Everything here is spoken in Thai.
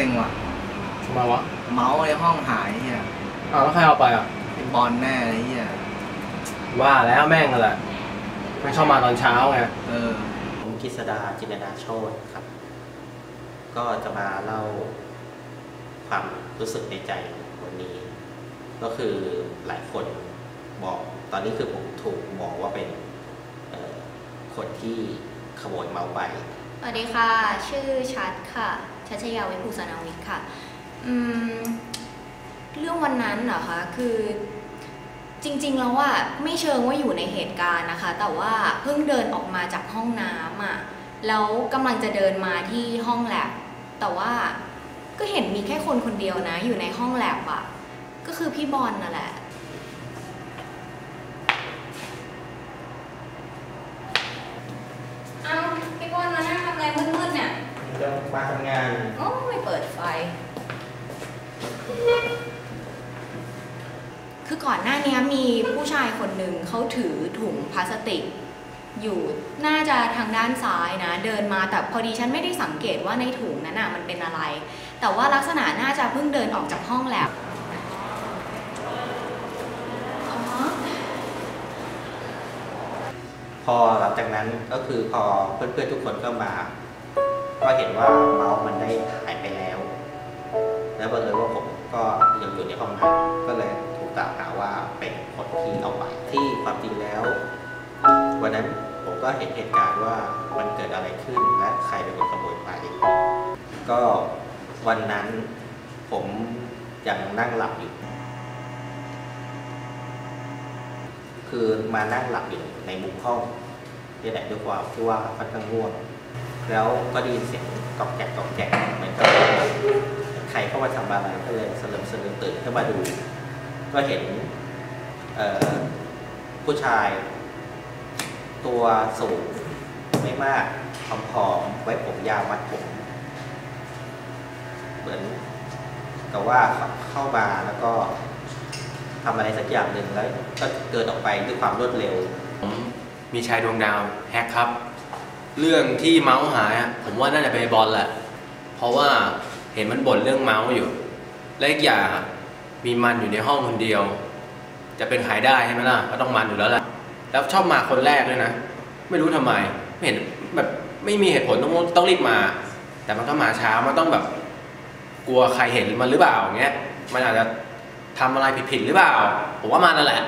ซ็งว่ะทำไมวะเมาส์ในห้องหายเฮียอ้าวแล้วใครเอาไปอะ เป็บอลแน่ไอ้เฮียว่าแล้วแม่งอะไรไม่ชอบมาตอนเช้าไง เออ ผมกฤษดาจินดาโชตครับ ก็จะมาเล่าความรู้สึกในใจวันนี้ ก็คือหลายคนบอกตอนนี้คือผมถูกบอกว่าเป็นคนที่ขโมยเมาไป สวัสดีค่ะ ชื่อชัดค่ะ ชัชยาวิภูสนาวิทย์ค่ะอืมเรื่องวันนั้นเหรอคะคือจริง ๆ แล้วอะไม่เชิงว่าอยู่ในเหตุการณ์นะคะ แต่ว่าเพิ่งเดินออกมาจากห้องน้ำอะแล้วกำลังจะเดินมาที่ห้องแลบแต่ว่าก็เห็นมีแค่คนคนเดียวนะ อยู่ในห้องแลบอะก็คือพี่บอลนั่นแหละ เอาพี่บอลมานั่งทำอะไรมืดๆเนี่ย จะ มาทำงาน โอ้ไม่เปิดไฟ คือก่อนหน้านี้มีผู้ชายคนหนึ่งเขาถือถุงพลาสติก อยู่น่าจะทางด้านซ้ายนะ เดินมาแต่พอดีฉันไม่ได้สังเกตว่าในถุงนั้นน่ะมันเป็นอะไร แต่ว่าลักษณะน่าจะเพิ่งเดินออกจากห้องแลบอ๋อพอหลังจากนั้นก็คือพอเพื่อนๆทุกคนก็มา ก็เห็นว่าเมาส์มันได้หายไปแล้ว แล้วบังเอิญว่าผมก็ยังอยู่ในห้องนั้นก็เลยถูกกล่าวหาว่าเป็นคนที่เอาไปที่ความจริงแล้ว วันนั้นผมก็เห็นเหตุการณ์ว่ามันเกิดอะไรขึ้นและใครเป็นคนขโมยไป ก็วันนั้นผมยังนั่งหลับอยู่คือมานั่งหลับอยู่ในมุมห้องนี่แหละด้วยความที่ว่าค่อนข้างง่วง แล้วก็ได้ยินเสียงกอกแกกกอกแกกเหมือนกับใครเข้ามาทำอะไรก็เลยสลืมสลืมตื่นขึ้นมาดู ก็เห็นผู้ชาย ตัวสูงไม่มากผอมๆไว้ผมยาวมัดผม เหมือนกับว่าเข้ามาแล้วก็ทำอะไรสักอย่างหนึ่งแล้ว ก็เดินออกไปด้วยความรวดเร็วผมมีชายดวงดาวแฮกครับ เรื่องที่เมาส์หายอะผมว่าน่าจะเป็นบอลแหละ เพราะว่าเห็นมันบ่นเรื่องเมาส์อยู่ และอีกอย่างมีมันอยู่ในห้องคนเดียว จะเป็นขายได้ใช่ไหมล่ะก็ต้องมันอยู่แล้วแหละแล้วชอบมาคนแรกด้วยนะ ไม่รู้ทำไมไม่เห็นแบบไม่มีเหตุผลต้องต้องรีบมา แต่มันก็มาช้ามันต้องแบบ กลัวใครเห็นมันหรือเปล่าอย่างเงี้ยมันอาจจะทำอะไรผิดๆหรือเปล่า ผมว่ามันนั่นแหละ